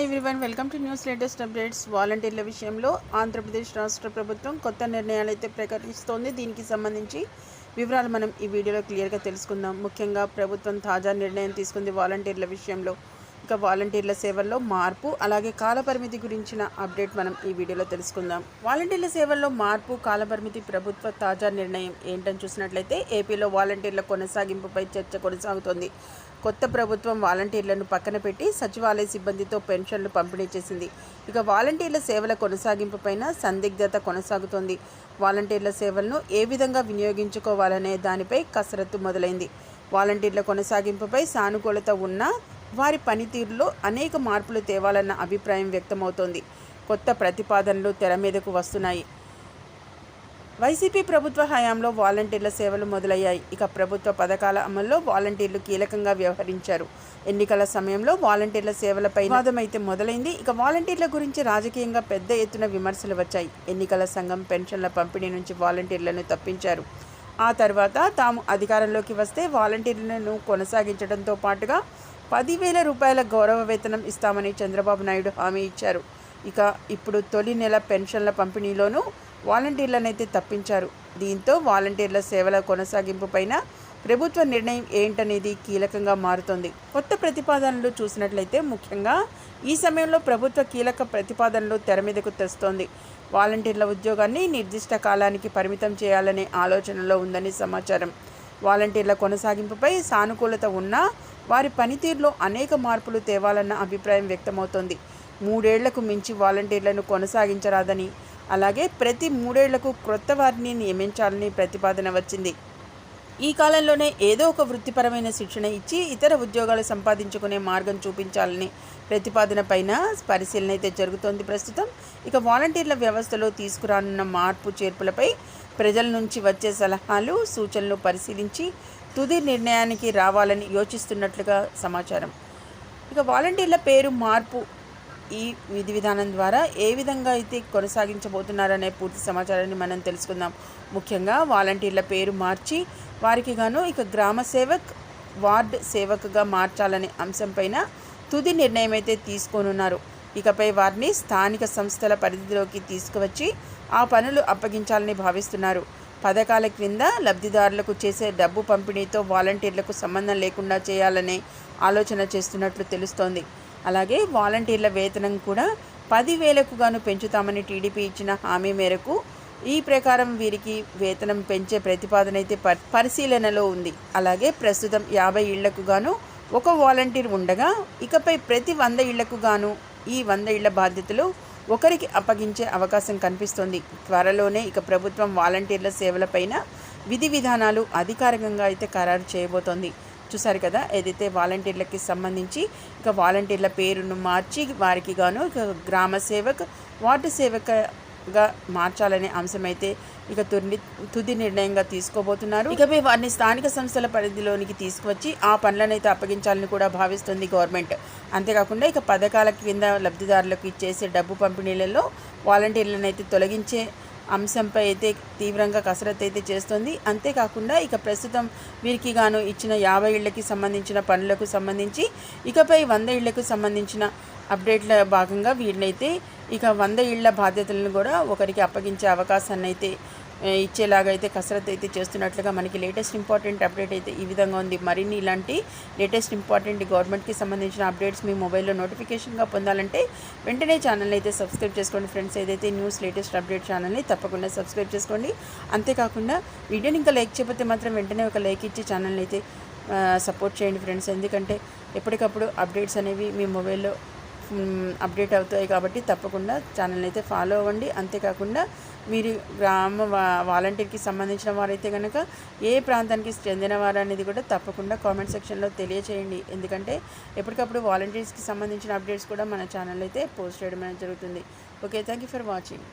Hi everyone welcome to news latest updates వాలంటీర్ల విషయంలో ఆంధ్రప్రదేశ్ రాష్ట్ర ప్రభుత్వం కొత్త నిర్ణయాలు అయితే ప్రకటిస్తోంది. దీనికి సంబంధించి వివరాలు మనం ఈ వీడియోలో క్లియర్గా తెలుసుకుందాం. ముఖ్యంగా ప్రభుత్వం తాజా నిర్ణయం తీసుకుంది వాలంటీర్ల విషయంలో. ఇక వాలంటీర్ల సేవల్లో మార్పు అలాగే కాలపరిమితి గురించిన అప్డేట్ మనం ఈ వీడియోలో తెలుసుకుందాం. వాలంటీర్ల సేవల్లో మార్పు కాలపరిమితి ప్రభుత్వ తాజా నిర్ణయం ఏంటని చూసినట్లయితే ఏపీలో వాలంటీర్ల కొనసాగింపుపై చర్చ కొనసాగుతోంది. కొత్త ప్రభుత్వం వాలంటీర్లను పక్కన పెట్టి సచివాలయ సిబ్బందితో పెన్షన్లు పంపిణీ చేసింది. ఇక వాలంటీర్ల సేవల కొనసాగింపుపైన సందిగ్ధత కొనసాగుతోంది. వాలంటీర్ల సేవలను ఏ విధంగా వినియోగించుకోవాలనే దానిపై కసరత్తు మొదలైంది. వాలంటీర్ల కొనసాగింపుపై సానుకూలత ఉన్నా వారి పనితీరులో అనేక మార్పులు తేవాలన్న అభిప్రాయం వ్యక్తమవుతోంది. కొత్త ప్రతిపాదనలు తెర మీదకు వస్తున్నాయి. వైసీపీ ప్రభుత్వ హయాంలో వాలంటీర్ల సేవలు మొదలయ్యాయి. ఇక ప్రభుత్వ పథకాల అమల్లో వాలంటీర్లు కీలకంగా వ్యవహరించారు. ఎన్నికల సమయంలో వాలంటీర్ల సేవలపై వివాదమైతే అయితే మొదలైంది. ఇక వాలంటీర్ల గురించి రాజకీయంగా పెద్ద ఎత్తున విమర్శలు వచ్చాయి. ఎన్నికల సంఘం పెన్షన్ల పంపిణీ నుంచి వాలంటీర్లను తప్పించారు. ఆ తర్వాత తాము అధికారంలోకి వస్తే వాలంటీర్లను కొనసాగించడంతో పాటుగా పదివేల రూపాయల గౌరవ వేతనం ఇస్తామని చంద్రబాబు నాయుడు హామీ ఇచ్చారు. ఇక ఇప్పుడు తొలి నెల పెన్షన్ల పంపిణీలోనూ వాలంటీర్లనైతే తప్పించారు. దీంతో వాలంటీర్ల సేవల కొనసాగింపుపైన ప్రభుత్వ నిర్ణయం ఏంటనేది కీలకంగా మారుతోంది. కొత్త ప్రతిపాదనలు చూసినట్లయితే ముఖ్యంగా ఈ సమయంలో ప్రభుత్వ కీలక ప్రతిపాదనలు తెర మీదకు తెస్తోంది. వాలంటీర్ల ఉద్యోగాన్ని నిర్దిష్ట కాలానికి పరిమితం చేయాలనే ఆలోచనలో ఉందని సమాచారం. వాలంటీర్ల కొనసాగింపుపై సానుకూలత ఉన్నా వారి పనితీరులో అనేక మార్పులు తేవాలన్న అభిప్రాయం వ్యక్తమవుతోంది. మూడేళ్ళకు మించి వాలంటీర్లను కొనసాగించరాదని అలాగే ప్రతి మూడేళ్ళకు క్రొత్త వారిని నియమించాలని ప్రతిపాదన వచ్చింది. ఈ కాలంలోనే ఏదో ఒక వృత్తిపరమైన శిక్షణ ఇచ్చి ఇతర ఉద్యోగాలు సంపాదించుకునే మార్గం చూపించాలని ప్రతిపాదన పైన పరిశీలన అయితే జరుగుతోంది ప్రస్తుతం. ఇక వాలంటీర్ల వ్యవస్థలో తీసుకురానున్న మార్పు చేర్పులపై ప్రజల నుంచి వచ్చే సలహాలు సూచనలు పరిశీలించి తుది నిర్ణయానికి రావాలని యోచిస్తున్నట్లుగా సమాచారం. ఇక వాలంటీర్ల పేరు మార్పు ఈ విధి విధానం ద్వారా ఏ విధంగా అయితే కొనసాగించబోతున్నారనే పూర్తి సమాచారాన్ని మనం తెలుసుకుందాం. ముఖ్యంగా వాలంటీర్ల పేరు మార్చి వారికి గాను ఇక గ్రామ సేవక్ వార్డ్ సేవక్గా మార్చాలనే అంశంపైన తుది నిర్ణయం అయితే తీసుకోనున్నారు. ఇకపై వారిని స్థానిక సంస్థల పరిధిలోకి తీసుకువచ్చి ఆ పనులు అప్పగించాలని భావిస్తున్నారు. పథకాల క్రింద లబ్ధిదారులకు చేసే డబ్బు పంపిణీతో వాలంటీర్లకు సంబంధం లేకుండా చేయాలనే ఆలోచన చేస్తున్నట్లు తెలుస్తోంది. అలాగే వాలంటీర్ల వేతనం కూడా పదివేలకు గాను పెంచుతామని టీడీపీ ఇచ్చిన హామీ మేరకు ఈ ప్రకారం వీరికి వేతనం పెంచే ప్రతిపాదన అయితే పరిశీలనలో ఉంది. అలాగే ప్రస్తుతం యాభై ఇళ్ళకు గాను ఒక వాలంటీర్ ఉండగా ఇకపై ప్రతి వంద ఇళ్ళకు గాను ఈ వంద ఇళ్ళ బాధ్యతలు ఒకరికి అప్పగించే అవకాశం కనిపిస్తోంది. త్వరలోనే ఇక ప్రభుత్వం వాలంటీర్ల సేవలపైన విధి విధానాలు అధికారికంగా అయితే ఖరారు చేయబోతోంది. చూసారు కదా ఏదైతే వాలంటీర్లకి సంబంధించి ఇక వాలంటీర్ల పేరును మార్చి వారికి గాను ఇక గ్రామ సేవక్ వార్డు సేవకగా మార్చాలనే అంశమైతే ఇక తుది తుది నిర్ణయంగా తీసుకోబోతున్నారు. ఇకపై వారిని స్థానిక సంస్థల పరిధిలోనికి తీసుకువచ్చి ఆ పనులనైతే అప్పగించాలని కూడా భావిస్తుంది గవర్నమెంట్. అంతేకాకుండా ఇక పథకాల కింద లబ్ధిదారులకు ఇచ్చేసే డబ్బు పంపిణీలలో వాలంటీర్లను అయితే తొలగించే అంశంపై అయితే తీవ్రంగా కసరత్తు అయితే చేస్తుంది. అంతేకాకుండా ఇక ప్రస్తుతం వీరికి గాను ఇచ్చిన యాభై ఇళ్ళకి సంబంధించిన పనులకు సంబంధించి ఇకపై వంద ఇళ్ళకు సంబంధించిన అప్డేట్ల భాగంగా వీళ్ళైతే ఇక వంద ఇళ్ళ బాధ్యతలను కూడా ఒకరికి అప్పగించే అవకాశాన్ని అయితే ఇచ్చేలాగా అయితే కసరత్తు అయితే చేస్తున్నట్లుగా మనకి లేటెస్ట్ ఇంపార్టెంట్ అప్డేట్ అయితే ఈ విధంగా ఉంది. మరిన్ని ఇలాంటి లేటెస్ట్ ఇంపార్టెంట్ గవర్నమెంట్కి సంబంధించిన అప్డేట్స్ మీ మొబైల్లో నోటిఫికేషన్గా పొందాలంటే వెంటనే ఛానల్ అయితే సబ్స్క్రైబ్ చేసుకోండి ఫ్రెండ్స్. ఏదైతే న్యూస్ లేటెస్ట్ అప్డేట్ ఛానల్ని తప్పకుండా సబ్స్క్రైబ్ చేసుకోండి. అంతేకాకుండా వీడియోని ఇంకా లైక్ చేయకపోతే మాత్రం వెంటనే ఒక లైక్ ఇచ్చి ఛానల్ని అయితే సపోర్ట్ చేయండి ఫ్రెండ్స్. ఎందుకంటే ఎప్పటికప్పుడు అప్డేట్స్ అనేవి మీ మొబైల్లో అప్డేట్ అవుతాయి కాబట్టి తప్పకుండా ఛానల్ అయితే ఫాలో అవ్వండి. అంతేకాకుండా మీరు గ్రామ వాలంటీర్కి సంబంధించిన వారైతే కనుక ఏ ప్రాంతానికి చెందిన వారు అనేది కూడా తప్పకుండా కామెంట్ సెక్షన్లో తెలియచేయండి. ఎందుకంటే ఎప్పటికప్పుడు వాలంటీర్స్కి సంబంధించిన అప్డేట్స్ కూడా మన ఛానల్ అయితే పోస్ట్ చేయడం అనేది జరుగుతుంది. Okay thank you for watching